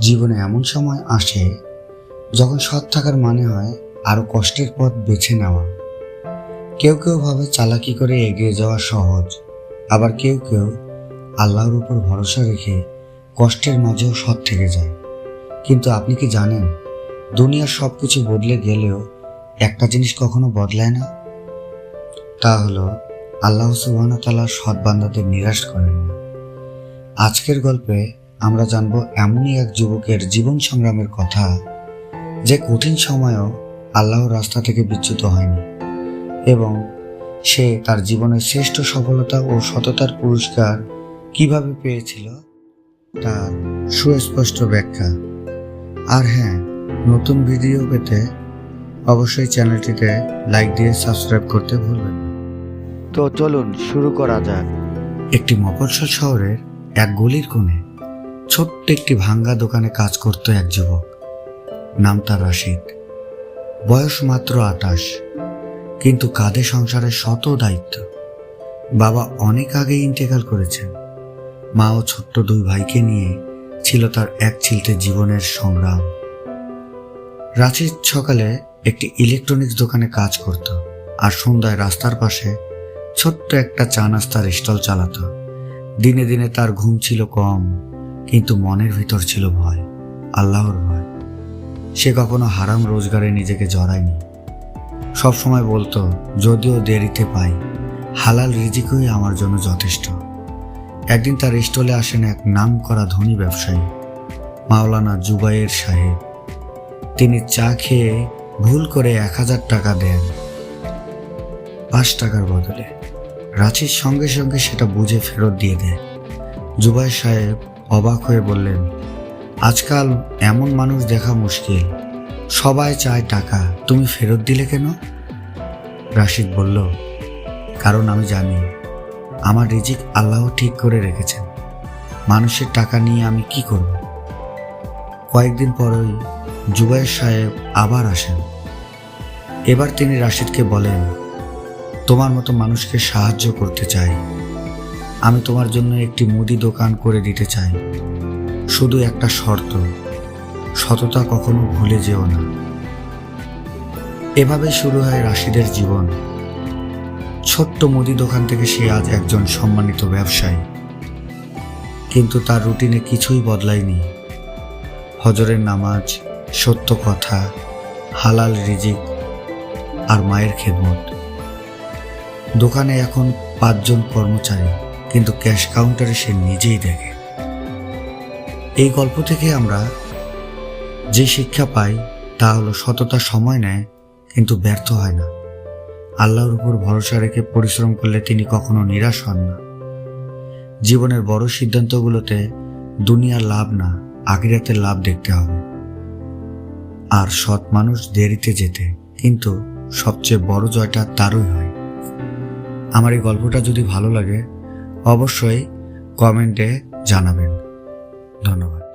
জীবনে এমন সময় আসে যখন সৎ থাকার মানে হয় আরও কষ্টের পথ বেছে নেওয়া। কেউ কেউ ভাবে চালাকি করে এগিয়ে যাওয়া সহজ, আবার কেউ কেউ আল্লাহর উপর ভরসা রেখে কষ্টের মাঝেও সৎ থেকে যায়। কিন্তু আপনি কি জানেন, দুনিয়ার সব কিছু বদলে গেলেও একটা জিনিস কখনো বদলায় না? তা হলো, আল্লাহ সুবাহ তালা সৎ বান্দাদের নিরাশ করেন না। আজকের গল্পে আমরা জানব এমনই এক যুবকের জীবন সংগ্রামের কথা, যে কঠিন সময়েও আল্লাহর রাস্তা থেকে বিচ্যুত হয়নি এবং সে তার জীবনের শ্রেষ্ঠ সফলতা ও সততার পুরস্কার কীভাবে পেয়েছিল তার সুস্পষ্ট ব্যাখ্যা। আর হ্যাঁ নতুন ভিডিও পেতে অবশ্যই চ্যানেলটিতে লাইক দিয়ে সাবস্ক্রাইব করতে ভুলবেন তো চলুন শুরু করা যাক। একটি মফস্বল শহরের এক গলির কোণে ছোট্ট একটি ভাঙ্গা দোকানে কাজ করত এক যুবক। নাম তার রাশিদ। বয়স মাত্র আটাশ, কিন্তু কাঁধে সংসারের শত দায়িত্ব। বাবা অনেক আগে ইন্তেকাল করেছেন। মা ও ছোট্ট দুই ভাইকে নিয়ে ছিল তার এক ছিলতে জীবনের সংগ্রাম। রাশিদ সকালে একটি ইলেকট্রনিক্স দোকানে কাজ করত আর সন্ধ্যায় রাস্তার পাশে ছোট্ট একটা চা নাস্তার স্টল চালাতো। দিনে দিনে তার ঘুম ছিল কম। কিন্তু মনের ভিতর ছিল ভয়, আল্লাহর ভয়। সে কখনো হারাম রোজগারে নিজেকে জড়ায়নি। সব সময় বলতো, যদিও দেরিতে পাই, হালাল রিজিকই আমার জন্য যথেষ্ট। একদিন তার স্টলে আসেন এক নাম করা ধনী ব্যবসায়ী, মাওলানা জুবাইয়ের সাহেব। তিনি চা খেয়ে ভুল করে এক হাজার টাকা দেন। পাঁচ টাকার বদলে রাঁচির সঙ্গে সঙ্গে সেটা বুঝে ফেরত দিয়ে দেয়। জুবাই সাহেব অবাক হয়ে বললেন, আজকাল এমন মানুষ দেখা মুশকিল। সবাই চায় টাকা। তুমি ফেরত দিলে কেন? রাশিদ বলল, কারণ আমি জানি, আমার রিজিক আল্লাহ ঠিক করে রেখেছেন। মানুষের টাকা নিয়ে আমি কি করব? কয়েকদিন পরই জুবাই সাহেব আবার আসেন। এবার তিনি রাশিদকে বলেন, তোমার মতো মানুষকে সাহায্য করতে চাই। আমি তোমার জন্য একটি মুদি দোকান করে দিতে চাই। শুধু একটা শর্ত, সততা কখনো ভুলে যেও না। এভাবে শুরু হয় রাশিদের জীবন। ছোট্ট মুদি দোকান থেকে সে আজ একজন সম্মানিত ব্যবসায়ী। কিন্তু তার রুটিনে কিছুই বদলায়নি। হজরের নামাজ, সত্য কথা, হালাল রিজিক আর মায়ের খেদমত। দোকানে এখন পাঁচজন কর্মচারী। কিন্তু ক্যাশ কাউন্টারে সে নিজেই দেখে। এই গল্প থেকে আমরা যে শিক্ষা পাই, তা হলো সততা সময় নেয়, কিন্তু ব্যর্থ হয় না। আল্লাহর উপর ভরসা রেখে পরিশ্রম করলে তিনি কখনো নিরাশ হন না। জীবনের বড় সিদ্ধান্তগুলোতে দুনিয়ার লাভ না, আখিরাতের লাভ দেখতে হবে। আর সৎ মানুষ দেরিতে যেতে, কিন্তু সবচেয়ে বড় জয়টা তারই হয়। আমার এই গল্পটা যদি ভালো লাগে অবশ্যই কমেন্টে জানাবেন। ধন্যবাদ।